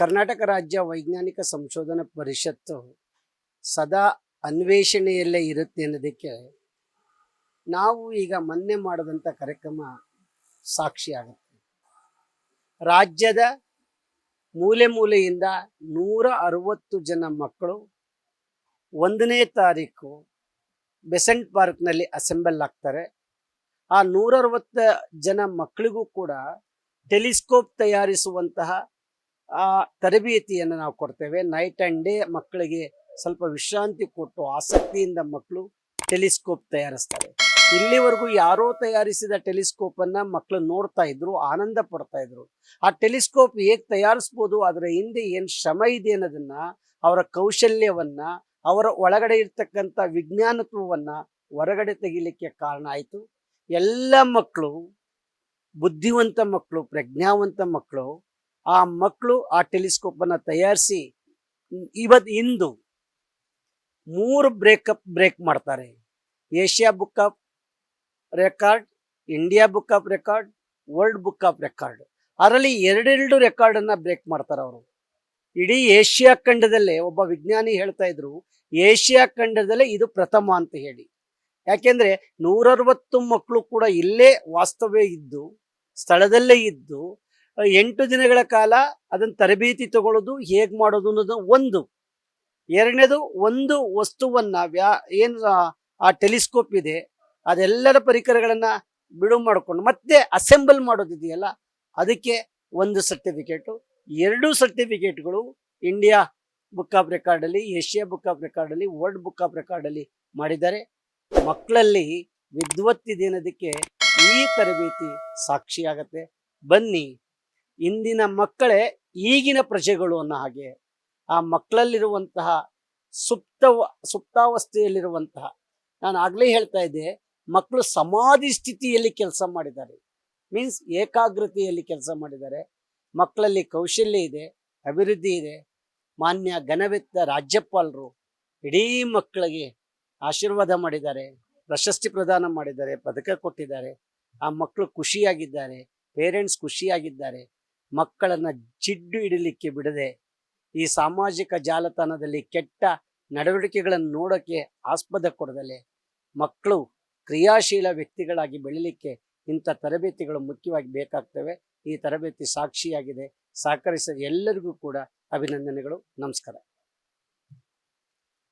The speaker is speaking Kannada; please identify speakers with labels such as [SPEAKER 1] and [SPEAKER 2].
[SPEAKER 1] ಕರ್ನಾಟಕ ರಾಜ್ಯ ವೈಜ್ಞಾನಿಕ ಸಂಶೋಧನಾ ಪರಿಷತ್ತು ಸದಾ ಅನ್ವೇಷಣೆಯಲ್ಲೇ ಇರುತ್ತೆ ಅನ್ನೋದಕ್ಕೆ ನಾವು ಈಗ ಮೊನ್ನೆ ಮಾಡಿದಂಥ ಕಾರ್ಯಕ್ರಮ ಸಾಕ್ಷಿ ಆಗುತ್ತೆ. ರಾಜ್ಯದ ಮೂಲೆ ಮೂಲೆಯಿಂದ ನೂರ ಅರವತ್ತು ಜನ ಮಕ್ಕಳು ಒಂದನೇ ತಾರೀಕು ಬೆಸೆಂಟ್ ಪಾರ್ಕ್ನಲ್ಲಿ ಅಸೆಂಬಲ್ ಆಗ್ತಾರೆ. ಆ ನೂರ ಅರವತ್ತು ಜನ ಮಕ್ಕಳಿಗೂ ಕೂಡ ಟೆಲಿಸ್ಕೋಪ್ ತಯಾರಿಸುವಂತಹ ಆ ತರಬೇತಿಯನ್ನು ನಾವು ಕೊಡ್ತೇವೆ. ನೈಟ್ ಆ್ಯಂಡ್ ಡೇ ಮಕ್ಕಳಿಗೆ ಸ್ವಲ್ಪ ವಿಶ್ರಾಂತಿ ಕೊಟ್ಟು ಆಸಕ್ತಿಯಿಂದ ಮಕ್ಕಳು ಟೆಲಿಸ್ಕೋಪ್ ತಯಾರಿಸ್ತಾರೆ. ಇಲ್ಲಿವರೆಗೂ ಯಾರೋ ತಯಾರಿಸಿದ ಟೆಲಿಸ್ಕೋಪನ್ನು ಮಕ್ಕಳು ನೋಡ್ತಾ ಇದ್ರು, ಆನಂದ ಪಡ್ತಾ ಇದ್ರು. ಆ ಟೆಲಿಸ್ಕೋಪ್ ಹೇಗೆ ತಯಾರಿಸ್ಬೋದು, ಅದರ ಹಿಂದೆ ಏನು ಶ್ರಮ ಇದೆ ಅನ್ನೋದನ್ನು, ಅವರ ಕೌಶಲ್ಯವನ್ನು, ಅವರ ಒಳಗಡೆ ಇರ್ತಕ್ಕಂಥ ವಿಜ್ಞಾನತ್ವವನ್ನು ಹೊರಗಡೆ ತೆಗಿಲಿಕ್ಕೆ ಕಾರಣ ಆಯಿತು. ಎಲ್ಲ ಮಕ್ಕಳು, ಬುದ್ಧಿವಂತ ಮಕ್ಕಳು, ಪ್ರಜ್ಞಾವಂತ ಮಕ್ಕಳು ಆ ಮಕ್ಕಳು ಆ ಟೆಲಿಸ್ಕೋಪ್ ಅನ್ನ ತಯಾರಿಸಿ ಇವತ್ತು ಇಂದು ಮೂರು ಬ್ರೇಕಪ್ ಬ್ರೇಕ್ ಮಾಡ್ತಾರೆ. Asia book of record, India book of record, world book of record. ಅದರಲ್ಲಿ ಎರಡೆರಡು ರೆಕಾರ್ಡ್ ಅನ್ನ ಬ್ರೇಕ್ ಮಾಡ್ತಾರೆ ಅವರು. ಇಡೀ ಏಷ್ಯಾ ಖಂಡದಲ್ಲೇ ಒಬ್ಬ ವಿಜ್ಞಾನಿ ಹೇಳ್ತಾ ಇದ್ರು, ಏಷ್ಯಾ ಖಂಡದಲ್ಲೇ ಇದು ಪ್ರಥಮ ಅಂತ ಹೇಳಿ. ಯಾಕೆಂದ್ರೆ ನೂರರವತ್ತು ಮಕ್ಕಳು ಕೂಡ ಇಲ್ಲೇ ವಾಸ್ತವ್ಯ ಇದ್ದು, ಸ್ಥಳದಲ್ಲೇ ಇದ್ದು ಎಂಟು ದಿನಗಳ ಕಾಲ ಅದನ್ನು ತರಬೇತಿ ತಗೊಳ್ಳೋದು, ಹೇಗೆ ಮಾಡೋದು ಅನ್ನೋದು ಒಂದು. ಎರಡನೇದು, ಒಂದು ವಸ್ತುವನ್ನ ವ್ಯಾ, ಏನು ಆ- ಟೆಲಿಸ್ಕೋಪ್ ಇದೆ, ಅದೆಲ್ಲರ ಪರಿಕರಗಳನ್ನ ಬಿಡುವು ಮಾಡಿಕೊಂಡು, ಮತ್ತೆ ಅಸೆಂಬಲ್ ಮಾಡೋದಿದೆಯಲ್ಲ ಅದಕ್ಕೆ ಒಂದು ಸರ್ಟಿಫಿಕೇಟು. ಎರಡು ಸರ್ಟಿಫಿಕೇಟ್ಗಳು ಇಂಡಿಯಾ ಬುಕ್ ಆಫ್ ರೆಕಾರ್ಡಲ್ಲಿ, ಏಷ್ಯಾ ಬುಕ್ ಆಫ್ ರೆಕಾರ್ಡಲ್ಲಿ, ವರ್ಲ್ಡ್ ಬುಕ್ ಆಫ್ ರೆಕಾರ್ಡಲ್ಲಿ ಮಾಡಿದ್ದಾರೆ. ಮಕ್ಕಳಲ್ಲಿ ವಿದ್ವತ್ತಿದೆ ಅನ್ನೋದಕ್ಕೆ ಈ ತರಬೇತಿ ಸಾಕ್ಷಿಯಾಗತ್ತೆ. ಬನ್ನಿ. ಇಂದಿನ ಮಕ್ಕಳೇ ಈಗಿನ ಪ್ರಜೆಗಳು ಅನ್ನೋ ಹಾಗೆ ಆ ಮಕ್ಕಳಲ್ಲಿರುವಂತಹ ಸುಪ್ತ ಸುಪ್ತಾವಸ್ಥೆಯಲ್ಲಿರುವಂತಹ ನಾನು ಆಗಲೇ ಹೇಳ್ತಾ ಇದ್ದೆ, ಮಕ್ಕಳು ಸಮಾಧಿ ಸ್ಥಿತಿಯಲ್ಲಿ ಕೆಲಸ ಮಾಡಿದ್ದಾರೆ. ಮೀನ್ಸ್ ಏಕಾಗ್ರತೆಯಲ್ಲಿ ಕೆಲಸ ಮಾಡಿದ್ದಾರೆ. ಮಕ್ಕಳಲ್ಲಿ ಕೌಶಲ್ಯ ಇದೆ, ಅಭಿವೃದ್ಧಿ ಇದೆ. ಮಾನ್ಯ ಘನವೆತ್ತ ರಾಜ್ಯಪಾಲರು ಇಡೀ ಮಕ್ಕಳಿಗೆ ಆಶೀರ್ವಾದ ಮಾಡಿದ್ದಾರೆ, ಪ್ರಶಸ್ತಿ ಪ್ರದಾನ ಮಾಡಿದ್ದಾರೆ, ಪದಕ ಕೊಟ್ಟಿದ್ದಾರೆ. ಆ ಮಕ್ಕಳು ಖುಷಿಯಾಗಿದ್ದಾರೆ ಪೇರೆಂಟ್ಸ್ ಖುಷಿಯಾಗಿದ್ದಾರೆ. ಮಕ್ಕಳನ್ನ ಜಿಡ್ಡು ಇಡಲಿಕ್ಕೆ ಬಿಡದೆ ಈ ಸಾಮಾಜಿಕ ಜಾಲತಾಣದಲ್ಲಿ ಕೆಟ್ಟ ನಡವಳಿಕೆಗಳನ್ನು ನೋಡೋಕ್ಕೆ ಆಸ್ಪದ ಕೊಡದಲೆ ಮಕ್ಕಳು ಕ್ರಿಯಾಶೀಲ ವ್ಯಕ್ತಿಗಳಾಗಿ ಬೆಳಿಲಿಕ್ಕೆ ಇಂಥ ತರಬೇತಿಗಳು ಮುಖ್ಯವಾಗಿ ಬೇಕಾಗ್ತವೆ. ಈ ತರಬೇತಿ ಸಾಕ್ಷಿಯಾಗಿದೆ. ಸಹಕರಿಸಿದ ಎಲ್ಲರಿಗೂ ಕೂಡ ಅಭಿನಂದನೆಗಳು. ನಮಸ್ಕಾರ.